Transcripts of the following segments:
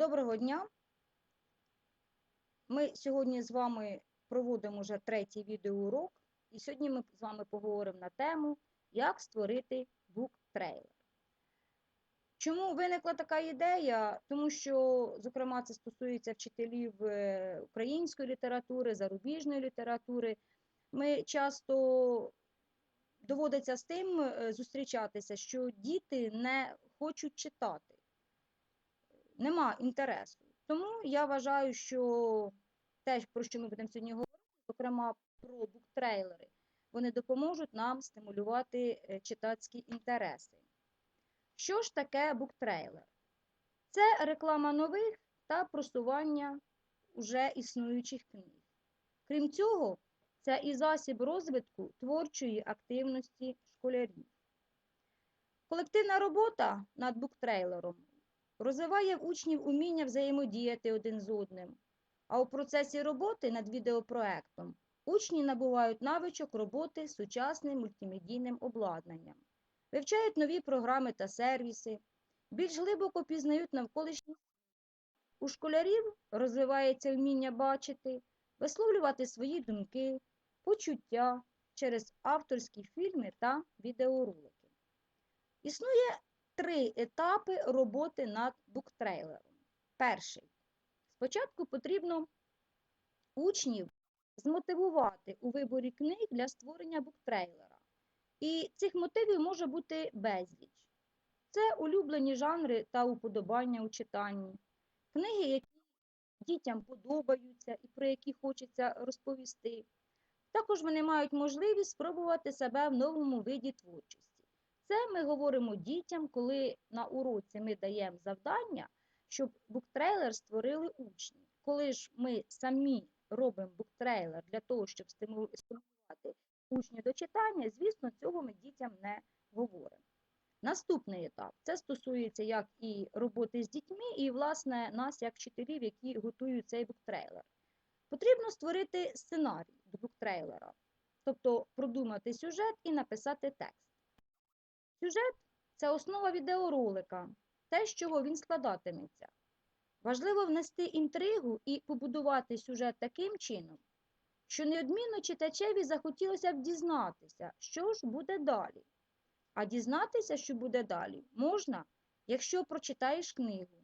Доброго дня! Ми сьогодні з вами проводимо вже третій відеоурок, і сьогодні ми з вами поговоримо на тему, як створити буктрейлер. Чому виникла така ідея? Тому що, зокрема, це стосується вчителів е, української літератури, зарубіжної літератури. Ми часто доводиться з тим е, зустрічатися, що діти не хочуть читати нема інтересу. Тому я вважаю, що те, про що ми будемо сьогодні говорити, зокрема про буктрейлери, вони допоможуть нам стимулювати е, читацькі інтереси. Що ж таке буктрейлер? Це реклама нових та просування уже існуючих книг. Крім цього, це і засіб розвитку творчої активності школярів. Колективна робота над буктрейлером розвиває в учнів уміння взаємодіяти один з одним, а у процесі роботи над відеопроектом учні набувають навичок роботи з сучасним мультимедійним обладнанням, вивчають нові програми та сервіси, більш глибоко пізнають навколишні. У школярів розвивається вміння бачити, висловлювати свої думки, почуття через авторські фільми та відеоролики. Існує три етапи роботи над буктрейлером. Перший. Спочатку потрібно учнів змотивувати у виборі книг для створення буктрейлера. І цих мотивів може бути безліч. Це улюблені жанри та уподобання у читанні, книги, які дітям подобаються і про які хочеться розповісти. Також вони мають можливість спробувати себе в новому виді творчості. Це ми говоримо дітям, коли на уроці ми даємо завдання, щоб буктрейлер створили учні. Коли ж ми самі робимо буктрейлер для того, щоб стимулювати учнів до читання, звісно, цього ми дітям не говоримо. Наступний етап це стосується як і роботи з дітьми, і, власне, нас, як вчителів, які готують цей буктрейлер. Потрібно створити сценарій до буктрейлера, тобто продумати сюжет і написати текст. Сюжет це основа відеоролика, те, з чого він складатиметься. Важливо внести інтригу і побудувати сюжет таким чином, що неодмінно читачеві захотілося б дізнатися, що ж буде далі. А дізнатися, що буде далі, можна, якщо прочитаєш книгу.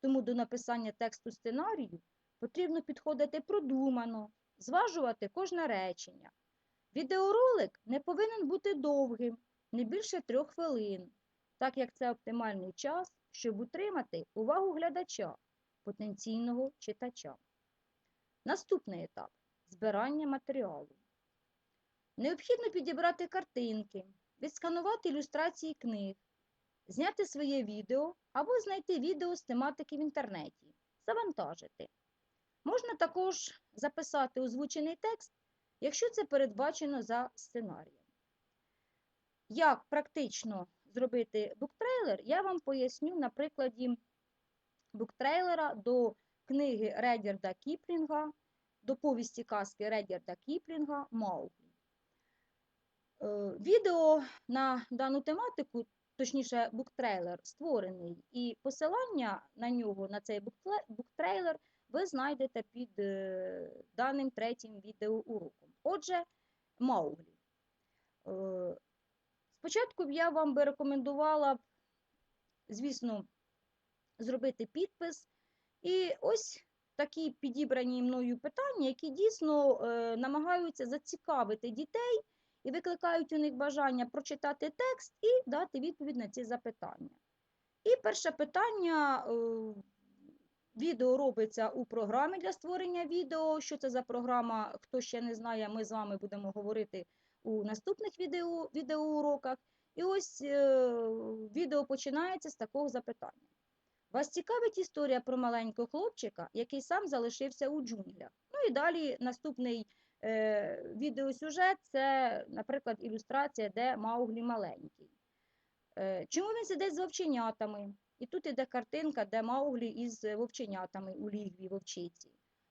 Тому до написання тексту сценарію потрібно підходити продумано, зважувати кожне речення. Відеоролик не повинен бути довгим не більше трьох хвилин, так як це оптимальний час, щоб утримати увагу глядача, потенційного читача. Наступний етап збирання матеріалу. Необхідно підібрати картинки, відсканувати ілюстрації книг, зняти своє відео або знайти відео з тематики в інтернеті, завантажити. Можна також записати озвучений текст, якщо це передбачено за сценарієм. Як практично зробити буктрейлер, я вам поясню на прикладі буктрейлера до книги Редярда Кіплінга, до повісті казки Редярда Кіплінга Мауглі. Е, відео на дану тематику, точніше, буктрейлер, створений, і посилання на нього, на цей буктрейлер, ви знайдете під е, даним третім відеоуроком. Отже, Мауглі. Спочатку я вам би рекомендувала, звісно, зробити підпис. І ось такі підібрані мною питання, які дійсно е, намагаються зацікавити дітей і викликають у них бажання прочитати текст і дати відповідь на ці запитання. І перше питання. Е, відео робиться у програмі для створення відео. Що це за програма? Хто ще не знає, ми з вами будемо говорити у наступних відео, відеоуроках. І ось е, відео починається з такого запитання. Вас цікавить історія про маленького хлопчика, який сам залишився у джунглях. Ну і далі наступний е, відеосюжет це, наприклад, ілюстрація, де Мауглі маленький. Е, чому він сидить з вовченятами? І тут іде картинка, де Мауглі із вовченятами у лігві вовчиці.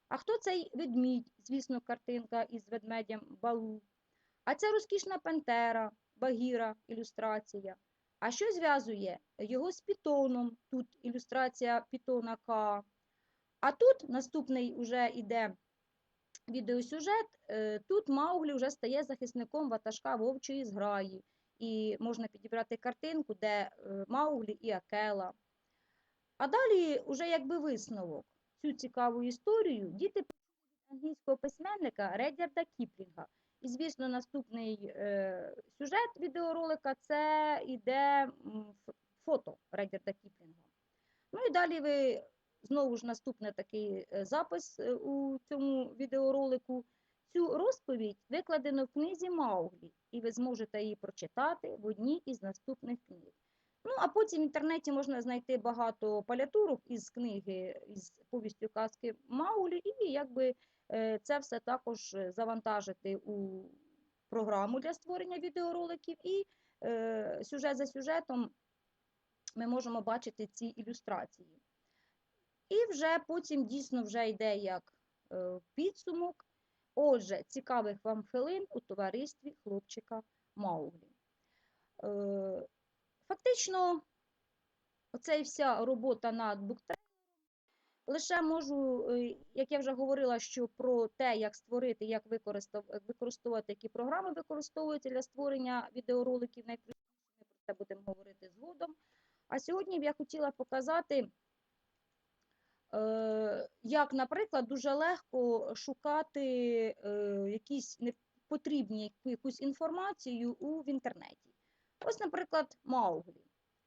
А хто цей ведмідь? Звісно, картинка із ведмедем балу. А це розкішна пантера, багіра, ілюстрація. А що зв'язує його з Пітоном? Тут ілюстрація Пітона К. А тут наступний уже йде відеосюжет. е, Тут Мауглі вже стає захисником ватажка вовчої зграї. І можна підібрати картинку, де е, Мауглі і Акела. А далі, уже якби висновок, цю цікаву історію діти англійського письменника Редярда Кіплінга. І, звісно, наступний е, сюжет відеоролика це іде фото Редярда Кіплінга. Ну і далі ви знову ж наступний такий е, запис е, у цьому відеоролику. Цю розповідь викладено в книзі Мауглі, і ви зможете її прочитати в одній із наступних книг. Ну, а потім в інтернеті можна знайти багато палятурок із книги, із повістю казки Маулі, і якби е, це все також е, завантажити у програму для створення відеороликів, і е, сюжет за сюжетом ми можемо бачити ці ілюстрації. І вже потім дійсно вже йде як е, підсумок. Отже, цікавих вам хвилин у товаристві хлопчика Мауглі. Е, Фактично, оця вся робота над буктрейлером. Лише можу, е, як я вже говорила, що про те, як створити, як використовувати, які програми використовуються для створення відеороликів, найпростіше, ми про це будемо говорити згодом. А сьогодні б я хотіла показати, е, як, наприклад, дуже легко шукати е, якісь непотрібні якусь інформацію в інтернеті. Ось, наприклад, Мауглі.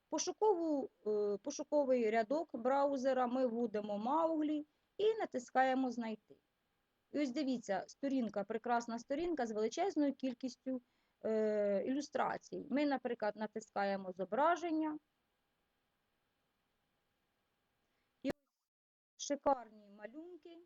Пошукову, е, пошуковий рядок браузера ми вводимо Мауглі і натискаємо Знайти. І ось дивіться, сторінка, прекрасна сторінка з величезною кількістю е, ілюстрацій. Ми, наприклад, натискаємо зображення. І шикарні малюнки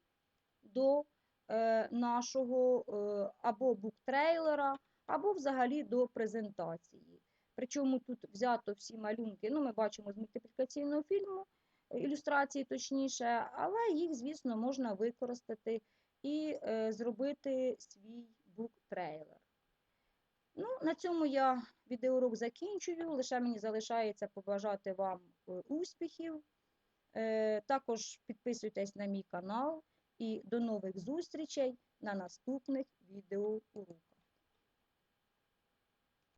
до е, нашого е, або буктрейлера, або взагалі до презентації. Причому тут взято всі малюнки, ну, ми бачимо з мультиплікаційного фільму, е, ілюстрації точніше, але їх, звісно, можна використати і е, зробити свій буктрейлер. Ну, на цьому я відеоурок закінчую. Лише мені залишається побажати вам е, успіхів. Е, Також підписуйтесь на мій канал і до нових зустрічей на наступних відеоуроках.